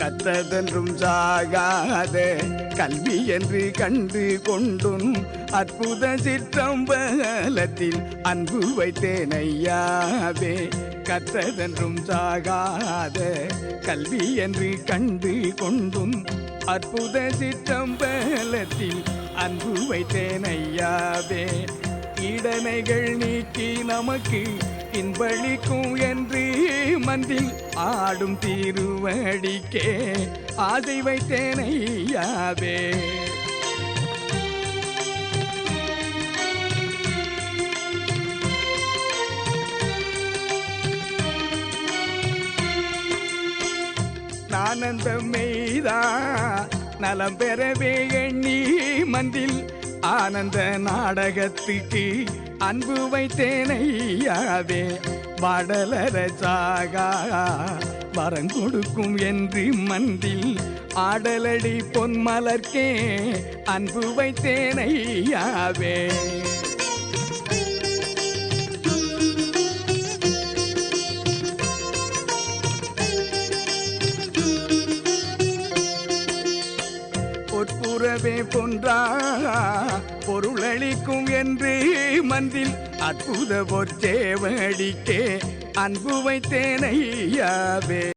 கற்றதென்றும் சாகாத. கல்வி என்று கண்டு கொண்டும் அற்புத சிற்றம்பலத்தில் அன்பு வைத்தேன் ஐயாவே. கற்றதென்றும் சாகாத. கல்வி என்று கண்டு கொண்டும் அற்புத சிற்றம்பலத்தில் அன்பு வைத்தேன் ஐயாவே நீக்கி நமக்கு இன்பளிக்கும் என்று மந்தில் ஆடும் திருவடிக்கே ஆசை வைத்தேனையாவே ஐயாவே. மெய்தா நலம் பெறவே எண்ணி மந்தில் ஆனந்த நாடகத்துக்கு அன்பு வைத்தேனையாவே வடலர வரம் கொடுக்கும் என்று மந்தில் ஆடலடி பொன்மலர்க்கே அன்பு வைத்தேனையாவே பொற்புறவே பொன்றா பொருளளிக்கும் என்று மந்தில் அற்புத பொற்சேவடிக்கே அன்பு வைத்தேனையாவே